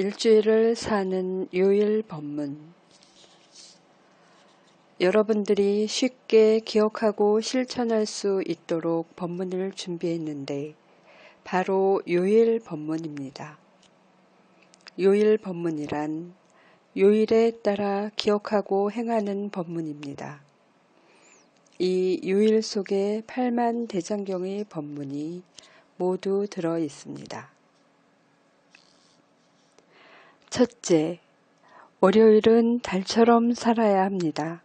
일주일을 사는 요일 법문. 여러분들이 쉽게 기억하고 실천할 수 있도록 법문을 준비했는데 바로 요일 법문입니다. 요일 법문이란 요일에 따라 기억하고 행하는 법문입니다. 이 요일 속에 8만 대장경의 법문이 모두 들어 있습니다. 첫째, 월요일은 달처럼 살아야 합니다.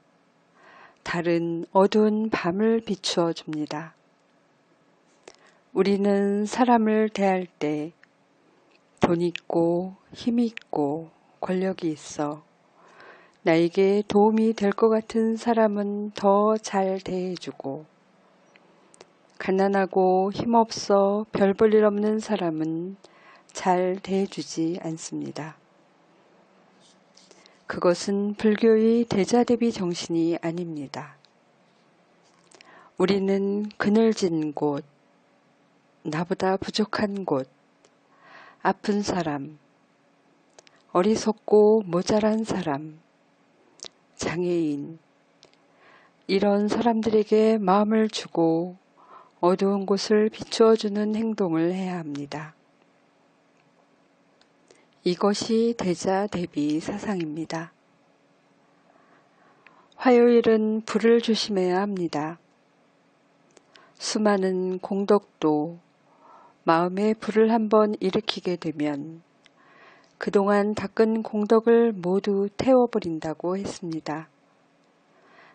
달은 어두운 밤을 비추어 줍니다. 우리는 사람을 대할 때 돈 있고 힘 있고 권력이 있어 나에게 도움이 될 것 같은 사람은 더 잘 대해주고 가난하고 힘없어 별 볼 일 없는 사람은 잘 대해주지 않습니다. 그것은 불교의 대자대비 정신이 아닙니다. 우리는 그늘진 곳, 나보다 부족한 곳, 아픈 사람, 어리석고 모자란 사람, 장애인, 이런 사람들에게 마음을 주고 어두운 곳을 비추어주는 행동을 해야 합니다. 이것이 대자 대비 사상입니다. 화요일은 불을 조심해야 합니다. 수많은 공덕도 마음에 불을 한번 일으키게 되면 그동안 닦은 공덕을 모두 태워버린다고 했습니다.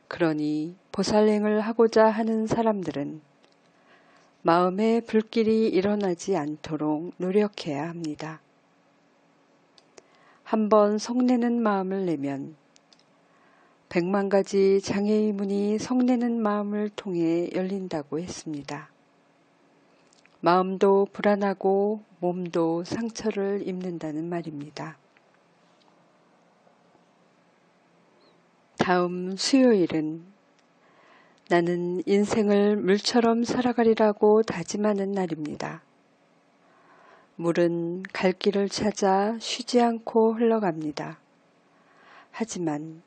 그러니 보살행을 하고자 하는 사람들은 마음에 불길이 일어나지 않도록 노력해야 합니다. 한번 성내는 마음을 내면 백만 가지 장애의 문이 성내는 마음을 통해 열린다고 했습니다. 마음도 불안하고 몸도 상처를 입는다는 말입니다. 다음 수요일은 나는 인생을 물처럼 살아가리라고 다짐하는 날입니다. 물은 갈 길을 찾아 쉬지 않고 흘러갑니다. 하지만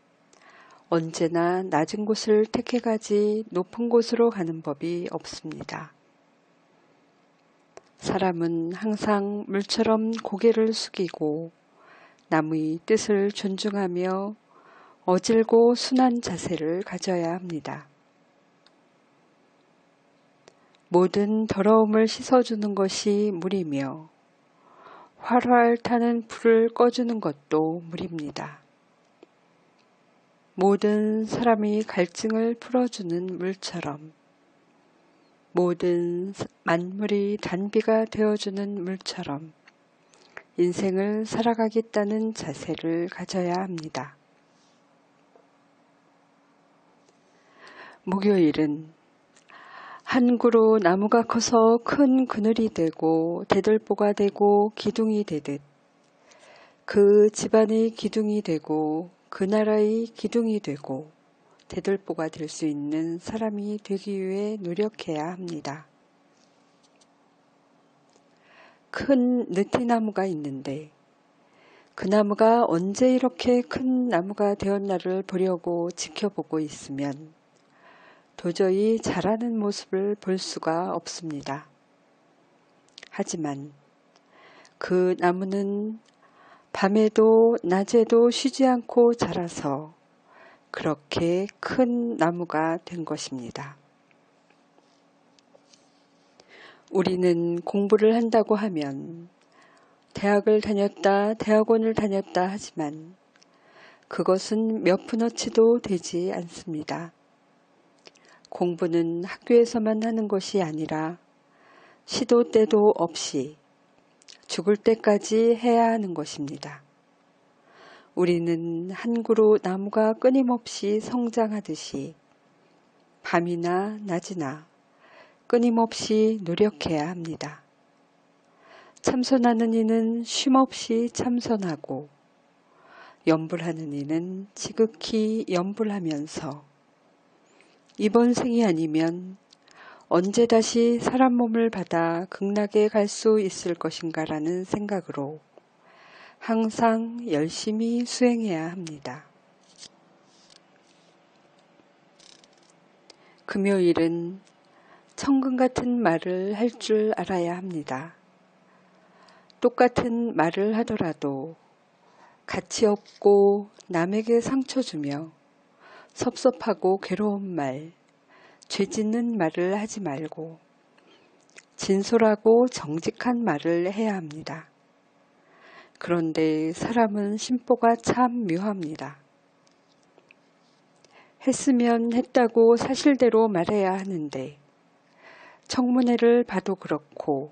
언제나 낮은 곳을 택해가지 높은 곳으로 가는 법이 없습니다. 사람은 항상 물처럼 고개를 숙이고 남의 뜻을 존중하며 어질고 순한 자세를 가져야 합니다. 모든 더러움을 씻어주는 것이 물이며 활활 타는 불을 꺼주는 것도 물입니다. 모든 사람이 갈증을 풀어주는 물처럼 모든 만물이 단비가 되어주는 물처럼 인생을 살아가겠다는 자세를 가져야 합니다. 목요일은 한 그루 나무가 커서 큰 그늘이 되고 대들보가 되고 기둥이 되듯 그 집안의 기둥이 되고 그 나라의 기둥이 되고 대들보가 될 수 있는 사람이 되기 위해 노력해야 합니다. 큰 느티나무가 있는데 그 나무가 언제 이렇게 큰 나무가 되었나를 보려고 지켜보고 있으면 도저히 자라는 모습을 볼 수가 없습니다. 하지만 그 나무는 밤에도 낮에도 쉬지 않고 자라서 그렇게 큰 나무가 된 것입니다. 우리는 공부를 한다고 하면 대학을 다녔다, 대학원을 다녔다 하지만 그것은 몇 푼어치도 되지 않습니다. 공부는 학교에서만 하는 것이 아니라 시도 때도 없이 죽을 때까지 해야 하는 것입니다. 우리는 한 그루 나무가 끊임없이 성장하듯이 밤이나 낮이나 끊임없이 노력해야 합니다. 참선하는 이는 쉼없이 참선하고 염불하는 이는 지극히 염불하면서 이번 생이 아니면 언제 다시 사람 몸을 받아 극락에 갈 수 있을 것인가 라는 생각으로 항상 열심히 수행해야 합니다. 금요일은 천금 같은 말을 할 줄 알아야 합니다. 똑같은 말을 하더라도 가치 없고 남에게 상처 주며 섭섭하고 괴로운 말, 죄 짓는 말을 하지 말고 진솔하고 정직한 말을 해야 합니다. 그런데 사람은 심보가 참 묘합니다. 했으면 했다고 사실대로 말해야 하는데 청문회를 봐도 그렇고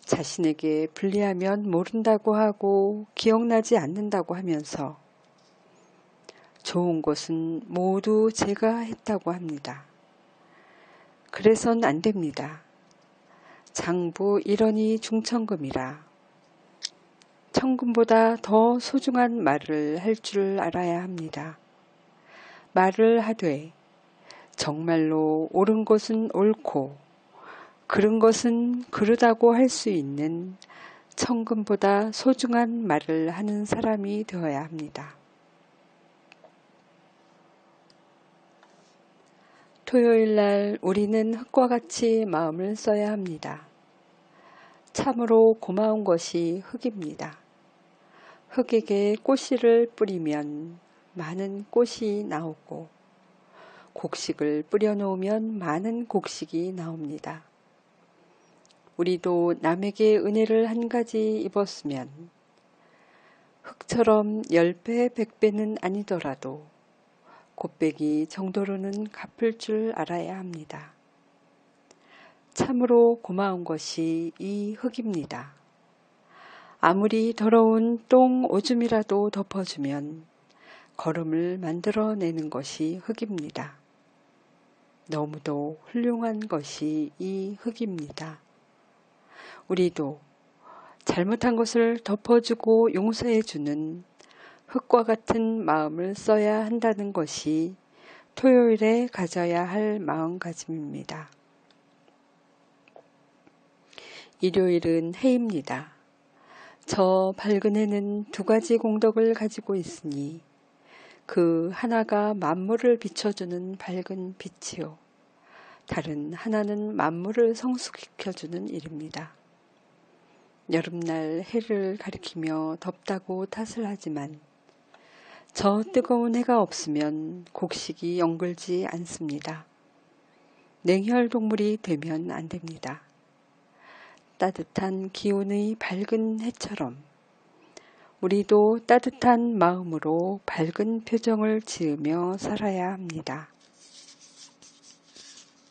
자신에게 불리하면 모른다고 하고 기억나지 않는다고 하면서 좋은 것은 모두 제가 했다고 합니다. 그래선 안 됩니다. 장부 일원이 중천금이라 천금보다 더 소중한 말을 할 줄 알아야 합니다. 말을 하되 정말로 옳은 것은 옳고 그른 것은 그르다고 할 수 있는 천금보다 소중한 말을 하는 사람이 되어야 합니다. 토요일 날 우리는 흙과 같이 마음을 써야 합니다. 참으로 고마운 것이 흙입니다. 흙에게 꽃씨를 뿌리면 많은 꽃이 나오고 곡식을 뿌려놓으면 많은 곡식이 나옵니다. 우리도 남에게 은혜를 한 가지 입었으면 흙처럼 열배 백배는 아니더라도 곱배기 정도로는 갚을 줄 알아야 합니다. 참으로 고마운 것이 이 흙입니다. 아무리 더러운 똥 오줌이라도 덮어주면 걸음을 만들어내는 것이 흙입니다. 너무도 훌륭한 것이 이 흙입니다. 우리도 잘못한 것을 덮어주고 용서해주는 흙과 같은 마음을 써야 한다는 것이 토요일에 가져야 할 마음가짐입니다. 일요일은 해입니다. 저 밝은 해는 두 가지 공덕을 가지고 있으니 그 하나가 만물을 비춰주는 밝은 빛이요. 다른 하나는 만물을 성숙시켜주는 일입니다. 여름날 해를 가리키며 덥다고 탓을 하지만 저 뜨거운 해가 없으면 곡식이 연글지 않습니다. 냉혈동물이 되면 안 됩니다. 따뜻한 기운의 밝은 해처럼 우리도 따뜻한 마음으로 밝은 표정을 지으며 살아야 합니다.